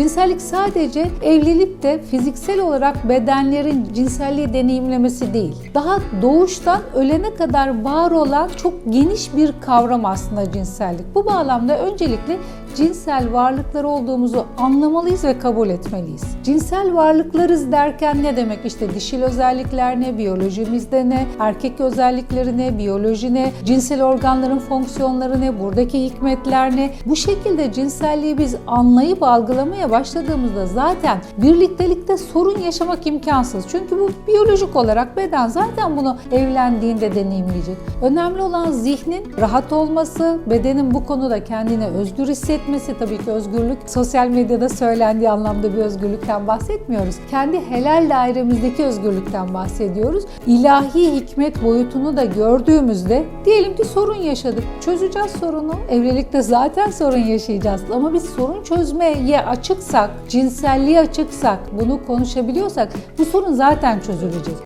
Cinsellik sadece evlenip de fiziksel olarak bedenlerin cinselliği deneyimlemesi değil. Daha doğuştan ölene kadar var olan çok geniş bir kavram aslında cinsellik. Bu bağlamda öncelikle cinsel varlıklar olduğumuzu anlamalıyız ve kabul etmeliyiz. Cinsel varlıklarız derken ne demek? İşte dişil özellikler ne, biyolojimizde ne, erkek özellikleri ne, biyoloji ne, cinsel organların fonksiyonları ne, buradaki hikmetler ne? Bu şekilde cinselliği biz anlayıp algılamaya başladığımızda zaten birliktelikte sorun yaşamak imkansız. Çünkü bu biyolojik olarak beden zaten bunu evlendiğinde deneyimleyecek. Önemli olan zihnin rahat olması, bedenin bu konuda kendine özgür hissetmesi, tabii ki özgürlük sosyal medyada söylendiği anlamda bir özgürlükten bahsetmiyoruz. Kendi helal dairemizdeki özgürlükten bahsediyoruz. İlahi hikmet boyutunu da gördüğümüzde diyelim ki sorun yaşadık. Çözeceğiz sorunu. Evlilikte zaten sorun yaşayacağız. Ama biz sorun çözmeye açıksak, cinselliğe açıksak, bunu konuşabiliyorsak bu sorun zaten çözülecek.